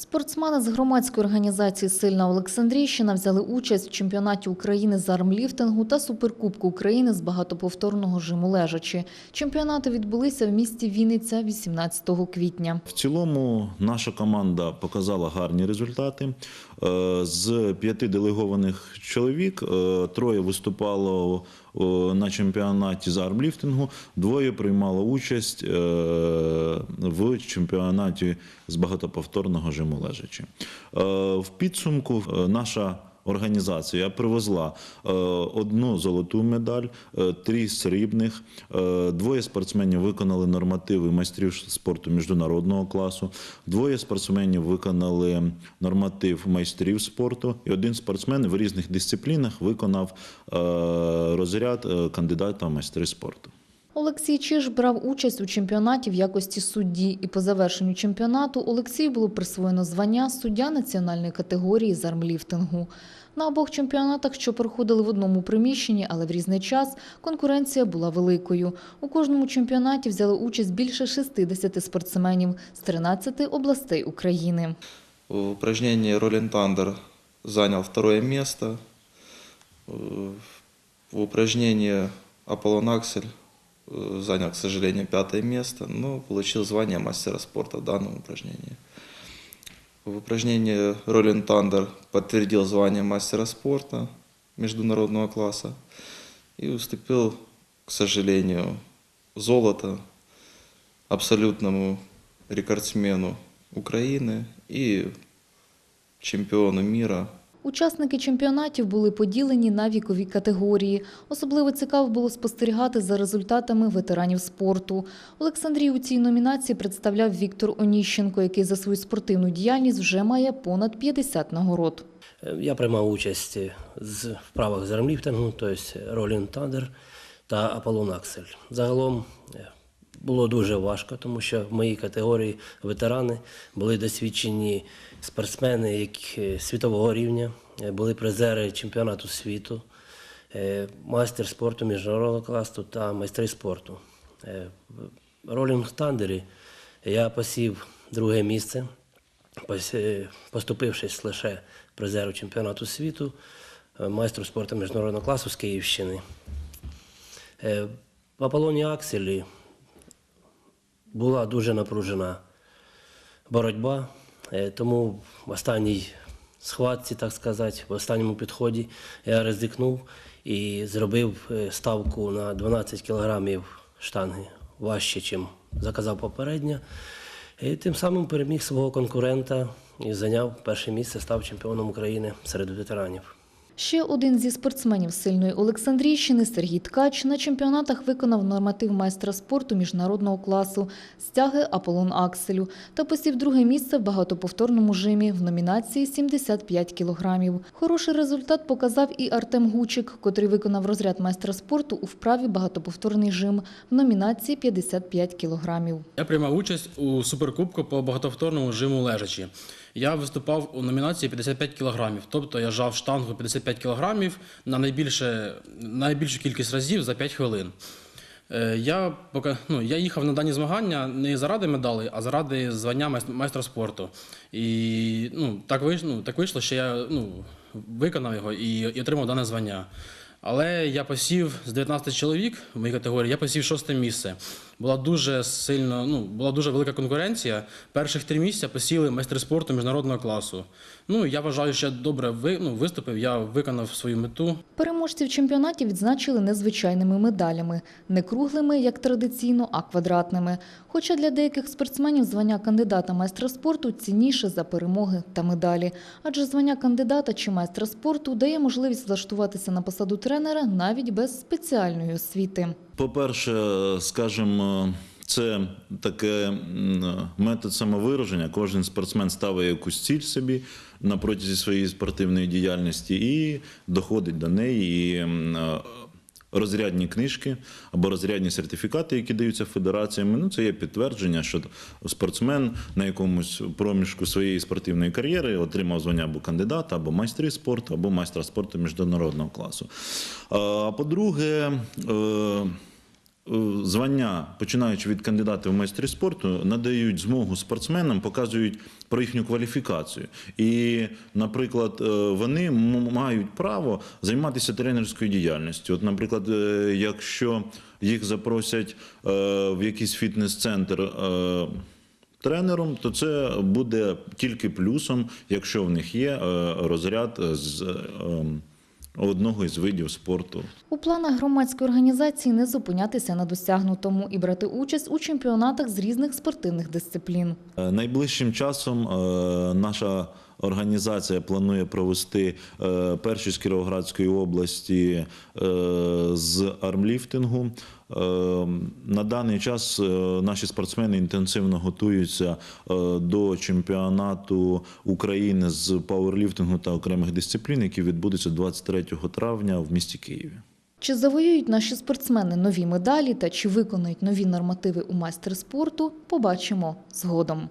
Спортсмени з громадської організації Сильна Олександрійщина взяли участь в чемпіонаті України з армліфтингу та суперкубку України з багатоповторного жиму лежачі. Чемпіонати відбулися в місті Вінниця 18 квітня. В цілому наша команда показала гарні результати. Е, З п'яти делегованих чоловік е, троє виступало е, на чемпіонаті з армліфтингу, двоє приймало участь в чемпіонаті з багатоповторного жиму лежачі. Е, В підсумку наша Організація привезла е, одну золоту медаль, е, три срібних. Е, Двоє спортсменів виконали нормативи майстрів спорту міжнародного класу. Двоє спортсменів виконали норматив майстрів спорту. І один спортсмен в різних дисциплінах виконав розряд кандидата в майстри спорту. Олексій Чиж брав участь у чемпіонаті в якості судді, і по завершенню чемпіонату Олексію було присвоєно звання суддя національної категорії з армліфтингу. На обох чемпіонатах, що проходили в одному приміщенні, але в різний час, конкуренція була великою. У кожному чемпіонаті взяли участь більше 60 спортсменів з 13 областей України. В Роллин Тандер занял второе место. Э, В упражнении Аполлон Аксель занял, к сожалению, пятое место, но получил звание мастера спорта в данном упражнении. В упражнении Роллин Тандер подтвердил звание мастера спорта международного класса и уступил, к сожалению, золото абсолютному рекордсмену Украины и чемпиону мира Учасники чемпіонатів були поділені на вікові категорії. Особливо цікаво було спостерігати за результатами ветеранів спорту. Олександрію у цій номінації представляв Віктор Оніщенко, який за свою спортивну діяльність вже має понад 50 нагород. Е, Я приймав участь з вправах з армліфтингу, тобто Ролін Тандер та Аполлон Аксель. Загалом е, було дуже важко, тому що в моїй категорії ветерани були досвідчені спортсмени які, світового рівня, е, були призери чемпіонату світу, е, майстер спорту міжнародного класу та майстри спорту. Е, Ролінг Тандері я посів друге місце е, поступившись лише призеру чемпіонату світу, е, майстру спорту міжнародного класу з Київщини. Е, В Аполлоні Акселі була дуже напружена боротьба, е, тому в останній схватці, так сказати, в останньому підході я ризикнув і зробив е, ставку на 12 кілограмів штанги важче, ніж заказав попередньо. І тим самим переміг свого конкурента і зайняв перше місце, став чемпіоном України серед ветеранів. Ще один зі спортсменів сильної Олександрійщини Сергій Ткач на чемпіонатах виконав норматив майстра спорту міжнародного класу стяги Аполлон Акселю та посів друге місце в багатоповторному жимі в номінації 75 кілограмів. Хороший результат показав і Артем Гучик, котрий виконав розряд майстра спорту у вправі багатоповторний жим в номінації 55 кілограмів. Я приймав участь у суперкубку по багатоповторному жиму лежачі. Я виступав у номінації 55 кілограмів, тобто я жав штангу 55 кілограмів на найбільше, найбільшу кількість разів за 5 хвилин. Е, Я, поки, ну, я їхав на дані змагання не заради медалей, а заради звання майстра спорту. І ну, так, вийшло, ну, так вийшло, що я ну, виконав його і, і отримав дане звання. Але я посів з 19 чоловік в моїй категорії, я посів шосте місце. Була дуже сильно, ну, була дуже велика конкуренція. Перших три місця посіли майстри спорту міжнародного класу. Ну, я вважаю, що я добре ви, ну, виступив, я виконав свою мету. Переможців чемпіонатів відзначили незвичайними медалями, не круглими, як традиційно, а квадратними. Хоча для деяких спортсменів звання кандидата майстра спорту цінніше за перемоги та медалі. Адже звання кандидата чи майстра спорту дає можливість влаштуватися на посаду тренера навіть без спеціальної освіти. По-перше, скажімо, це таке метод самовираження. Кожен спортсмен ставить якусь ціль собі на протязі своєї спортивної діяльності і доходить до неї. І е, розрядні книжки або розрядні сертифікати, які даються федераціями. Ну, це є підтвердження, що спортсмен на якомусь проміжку своєї спортивної кар'єри отримав звання або кандидата, або майстри спорту, або майстра спорту міжнародного класу. А по-друге, е, звання, починаючи від кандидатів в майстри спорту, надають змогу спортсменам, показують про їхню кваліфікацію. І, наприклад, е, вони мають право займатися тренерською діяльністю. От, наприклад, е, якщо їх запросять е, в якийсь фітнес-центр. е, Тренером, то це буде тільки плюсом, якщо в них є е, розряд з е, одного із видів спорту. У планах громадської організації не зупинятися на досягнутому і брати участь у чемпіонатах з різних спортивних дисциплін. Е, Найближчим часом е, наша організація планує провести е, перші з Кіровоградської області е, з армліфтингу. Е, На даний час наші спортсмени інтенсивно готуються до чемпіонату України з пауерліфтингу та окремих дисциплін, який відбудеться 23 травня в місті Києві. Чи завоюють наші спортсмени нові медалі та чи виконають нові нормативи у майстер спорту, побачимо згодом.